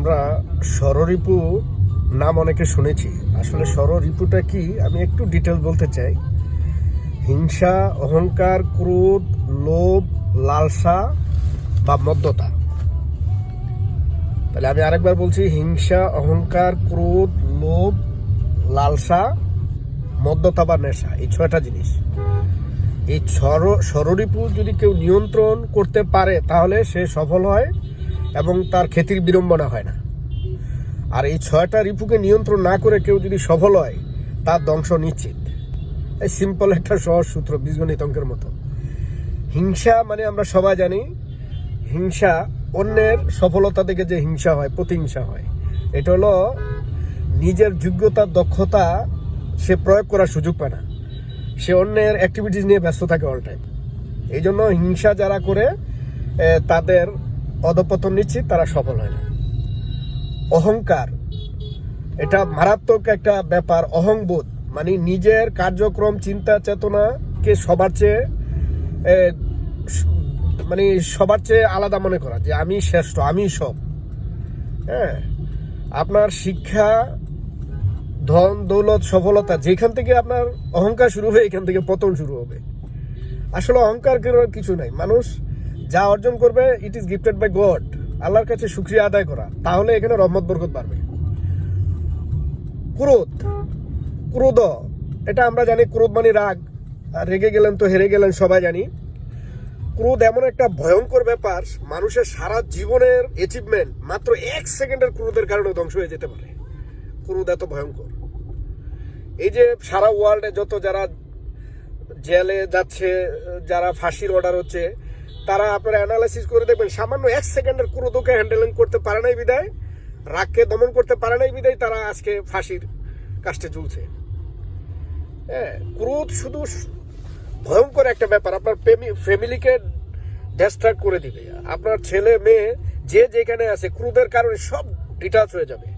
আমরা ষড়রিপু নাম অনেকে শুনেছি। আসলে ষড়রিপুটা কি? আমি একটু ডিটেল বলতে চাই। হিংসা, অহংকার, ক্রোধ, লোভ, লালসা বা মদ্যতা। তাহলে আমি আরেকবার বলছি, হিংসা, অহংকার, ক্রোধ, লোভ, লালসা, মদ্যতা বা নেশা, এই ছয়টা জিনিস। এই ছর ষড়রিপু যদি কেউ নিয়ন্ত্রণ করতে পারে, তাহলে সে সফল হয়। এবং তার খ্যাতির বিড়ম্বনা হয় না। আর এই ছয়টা রিপুকে নিয়ন্ত্রণ না করে কেউ যদি সফল হয়, তার ধ্বংস নিশ্চিত। এই সিম্পল একটা সহজ সূত্র, বীজগণিত অঙ্কের মতো। হিংসা মানে আমরা সবাই জানি, হিংসা অন্যের সফলতা থেকে যে হিংসা হয়, প্রতিহিংসা হয়, এটা হলো নিজের যোগ্যতা, দক্ষতা সে প্রয়োগ করার সুযোগ পায় না। সে অন্যের অ্যাক্টিভিটিস নিয়ে ব্যস্ত থাকে অল টাইম এই জন্য হিংসা যারা করে তাদের অধপতন নিচ্ছি তারা সফল হয় না। অহংকার, এটা মারাত্মক একটা ব্যাপার। অহংবোধ মানে নিজের কার্যক্রম, চিন্তা, চেতনাকে সবার চেয়ে মানে সবার চেয়ে আলাদা মনে করা, যে আমি শ্রেষ্ঠ, আমি সব। হ্যাঁ? আপনার শিক্ষা, ধন, দৌলত, সফলতা, যেখান থেকে আপনার অহংকার শুরু হবে, এখান থেকে পতন শুরু হবে। আসলে অহংকার কিছু নাই। মানুষ যা অর্জন করবে it is gifted by God আল্লাহর কাছে শুক্রিয়া আদায় করা। তাহলে এখানে রহমত, বরকত বাড়বে। ক্রোধ। ক্রোধ। এটা আমরা জানি, ক্রোধ মানে রাগ। রেগে গেলেন তো হেরে গেলেন, সবাই জানি। ক্রোধ এমন একটা ভয়ঙ্কর ব্যাপার, মানুষের সারা জীবনের অ্যাচিভমেন্ট মাত্র এক সেকেন্ডের ক্রোধের কারণে ধ্বংস হয়ে যেতে পারে। ক্রোধ এত ভয়ঙ্কর। এই যে সারা ওয়ার্ল্ডে যত যারা জেলে যাচ্ছে, যারা ফাঁসির অর্ডার হচ্ছে তারা আপনারা অ্যানালাইসিস করে দেখবেন, সামান্য এক সেকেন্ডের ক্রোধকে হ্যান্ডেলিং করতে পারে নাই বিদায়, রাগকে দমন করতে পারে নাই বিদায়, তারা আজকে ফাঁসির কাষ্টে ঝুলছে হ্যাঁ ক্রোধ শুধু ভয়ঙ্কর একটা ব্যাপার, আপনার ফ্যামিলিকে ডিস্ট্রাক্ট করে দিবে। আপনার ছেলে, মেয়ে, যে যেখানে আছে, ক্রোধের কারণে সব ডিটাচ হয়ে যাবে।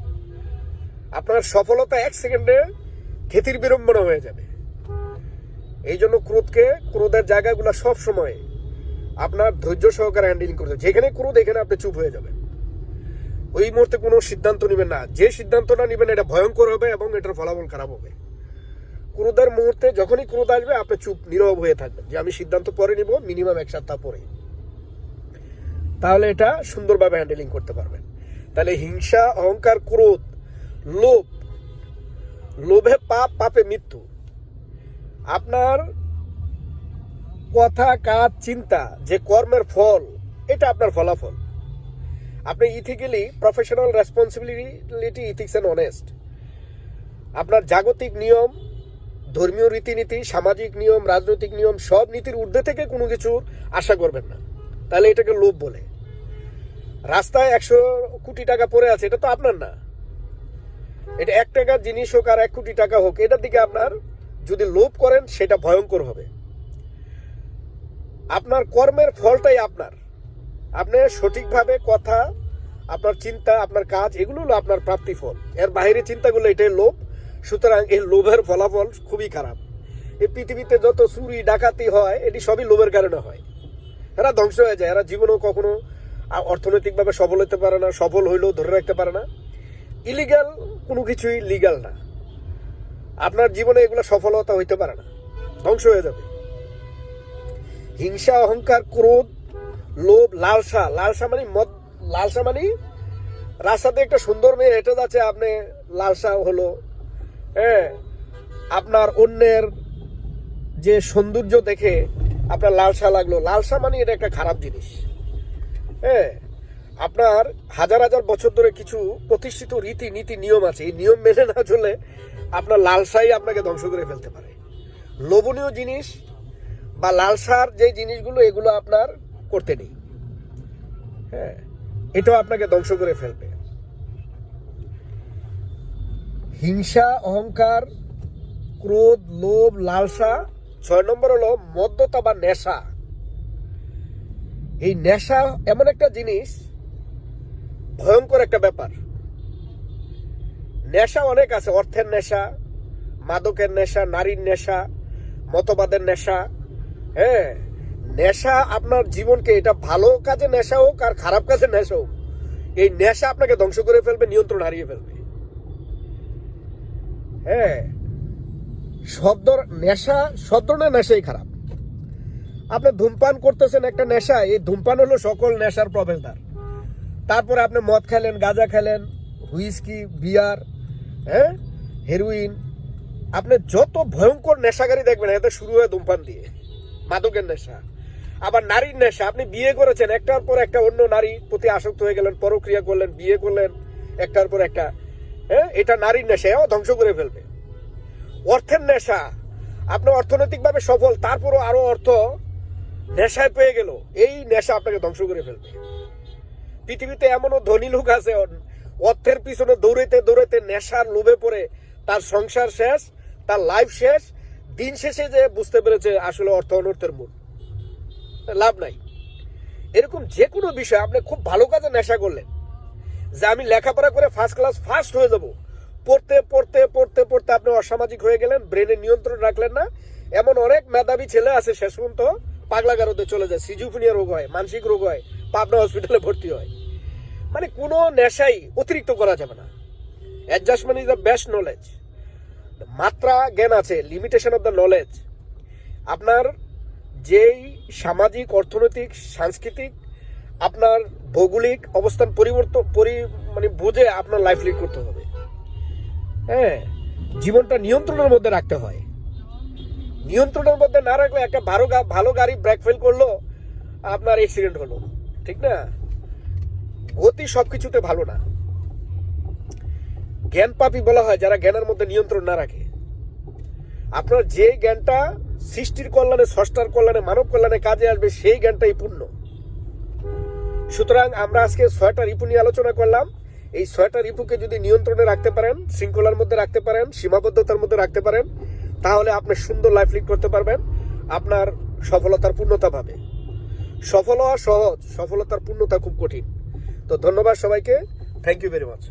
আপনার সফলতা এক সেকেন্ডে খ্যাতির বিড়ম্বনা হয়ে যাবে। এই জন্য ক্রোধকে, ক্রোধের জায়গাগুলো সব সময় আপনার ধৈর্য সহকারে হ্যান্ডেলিং করতে। যেখানে ক্রোধ এখানে আপনি চুপ হয়ে যাবেন। ওই মুহূর্তে কোনো সিদ্ধান্ত নেবেন না। যে সিদ্ধান্তটা নেবেন, এটা ভয়ঙ্কর হবে এবং এটার ফলাফল খারাপ হবে। ক্রোধের মুহূর্তে যখনই ক্রোধ আসবে, আপনি চুপ, নীরব হয়ে থাকবেন যে, আমি সিদ্ধান্ত পরে নিব মিনিমাম এক সপ্তাহ পরে। তাহলে এটা সুন্দরভাবে হ্যান্ডেলিং করতে পারবেন। তাহলে হিংসা, অহংকার, ক্রোধ, লোভ, লোভে পাপ, পাপে মৃত্যু। আপনার কথা, কাজ, চিন্তা যে কর্মের ফল, এটা আপনার ফলাফল। আপনি ethically professional responsibility ethics and honest আপনার জাগতিক নিয়ম, ধর্মীয় রীতিনীতি, সামাজিক নিয়ম, রাজনৈতিক নিয়ম, সব নীতির ঊর্ধ্বে থেকে কোনো কিছুর আশা করবেন না। তাহলে এটাকে লোভ বলে। রাস্তায় একশো কোটি টাকা পড়ে আছে, এটা তো আপনার না। এটা এক টাকার জিনিস হোক আর এক কোটি টাকা হোক, এটার দিকে আপনার যদি লোভ করেন, সেটা ভয়ঙ্কর হবে। আপনার কর্মের ফলটাই আপনার। আপনি সঠিকভাবে কথা, আপনার চিন্তা, আপনার কাজ, এগুলো হলো আপনার প্রাপ্তি ফল এর বাইরে চিন্তাগুলো এটাই লোভ। সুতরাং এই লোভের ফলাফল খুবই খারাপ। এই পৃথিবীতে যত চুরি, ডাকাতি হয়, এটি সবই লোভের কারণে হয়। এরা ধ্বংস হয়ে যায়। এরা জীবনেও কখনো অর্থনৈতিকভাবে সফল হতে পারে না, সফল হইলেও ধরে রাখতে পারে না। ইলিগাল কোনো কিছুই লিগাল না। আপনার জীবনে এগুলো সফলতা হইতে পারে না। ধ্বংস হয়ে যাবে। হিংসা, অহংকার, ক্রোধ, লোভ, লালসা। লালসা মানে মদ, লালসা মানে রাস্তাতে একটা সুন্দর মেয়ে হেঁটে যাচ্ছে, আপনি লালসা হলো। হ্যাঁ আপনার অন্যের যে সৌন্দর্য দেখে আপনার লালসা লাগল। লালসা মানে এটা একটা খারাপ জিনিস। হ্যাঁ আপনার হাজার হাজার বছর ধরে কিছু প্রতিষ্ঠিত রীতি, নীতি, নিয়ম আছে। এই নিয়ম মেনে না চলে আপনার লালসাই আপনাকে ধ্বংস করে ফেলতে পারে। লোভনীয় জিনিস বা লালসার যে জিনিসগুলো, এগুলো আপনার করতে নেই। হ্যাঁ এটাও আপনাকে ধ্বংস করে ফেলবে। হিংসা, অহংকার, ক্রোধ, লোভ, লালসা, ছয় নম্বর হলো মদ্যতা বা নেশা। এই নেশা এমন একটা জিনিস, ভয়ঙ্কর একটা ব্যাপার। নেশা অনেক আছে, অর্থের নেশা, মাদকের নেশা, নারীর নেশা, মতবাদের নেশা হ্যাঁ নেশা আপনার জীবনকে, এটা ভালো কাজে নেশা হোক আর খারাপ কাজে নেশা হোক, এই নেশা আপনাকে ধ্বংস করে ফেলবে, নিয়ন্ত্রণ হারিয়ে ফেলবে। হ্যাঁ ধর- নেশা, সব ধরনের নেশাই খারাপ। আপনি ধূমপান করতেছেন একটা নেশা, এই ধূমপান হলো সকল নেশার প্রবেশদ্বার। তারপরে আপনি মদ খেলেন, গাঁজা খেলেন, হুইস্কি, বিয়ার হ্যাঁ হেরোইন, আপনি যত ভয়ঙ্কর নেশাকারী দেখবেন এতে শুরু হয় ধূমপান দিয়ে। মাদকের নেশা। আবার নারীর নেশা, আপনি বিয়ে করেছেন, একটার পর একটা অন্য নারী প্রতি আসক্ত হয়ে গেলেন, পরক্রিয়া করলেন, বিয়ে করলেন, একটার পর একটা হ্যাঁ? এটা নারীর নেশা, এও ধ্বংস করে ফেলবে। অর্থের নেশা, আপনি অর্থনৈতিকভাবে সফল, তারপরও আরও অর্থ নেশায় পেয়ে গেল, এই নেশা আপনাকে ধ্বংস করে ফেলবে। পৃথিবীতে এমনও ধনী লোক আছে, অর্থের পিছনে দৌড়াইতে দৌড়াইতে নেশার লোভে পড়ে, তার সংসার শেষ, তার লাইফ শেষ দিন শেষে যে বুঝতে পেরেছে আসলে অর্থ অনর্থের মূল, লাভ নাই। এরকম যে কোনো বিষয় আপনি খুব ভালো কাজে নেশা করলেন যে আমি লেখাপড়া করে ফার্স্ট ক্লাস ফার্স্ট হয়ে যাব। পড়তে পড়তে পড়তে পড়তে আপনি অসামাজিক হয়ে গেলেন ব্রেনের নিয়ন্ত্রণ রাখলেন না। এমন অনেক মেধাবী ছেলে আছে শেষ পর্যন্ত পাগলাগারোতে চলে যায়, সিজুফিনিয়া রোগ হয়, মানসিক রোগ হয়, পাবনা হসপিটালে ভর্তি হয়। মানে কোনো নেশাই অতিরিক্ত করা যাবে না। Adjustment is the best knowledge মাত্রা জ্ঞান আছে লিমিটেশন অফ দ্য নলেজ আপনার যেই সামাজিক, অর্থনৈতিক, সাংস্কৃতিক, আপনার ভৌগোলিক অবস্থান পরিবর্তন, পরি মানে বুঝে আপনার লাইফ লিড করতে হবে। হ্যাঁ জীবনটা নিয়ন্ত্রণের মধ্যে রাখতে হয়। নিয়ন্ত্রণের মধ্যে না রাখলে একটা ভালো ভালো গাড়ি ব্রেক ফেল করল, আপনার অ্যাক্সিডেন্ট হলো। ঠিক না? গতি সবকিছুতে ভালো না। জ্ঞান পাপি বলা হয় যারা জ্ঞানের মধ্যে নিয়ন্ত্রণ না রাখে। আপনার যে জ্ঞানটা সৃষ্টির কল্যাণে ষষ্ঠার কল্যাণে, মানব কল্যাণে কাজে আসবে, সেই জ্ঞানটাই পূর্ণ। সুতরাং আমরা আজকে ছয়টা রিপু নিয়ে আলোচনা করলাম। এই ছয়টা রিপুকে যদি নিয়ন্ত্রণে রাখতে পারেন, শৃঙ্খলার মধ্যে রাখতে পারেন, সীমাবদ্ধতার মধ্যে রাখতে পারেন, তাহলে আপনি সুন্দর লাইফ লিড করতে পারবেন। আপনার সফলতার পূর্ণতা পাবে সফল হওয়া সহজ, সফলতার পূর্ণতা খুব কঠিন। তো ধন্যবাদ সবাইকে। Thank you very much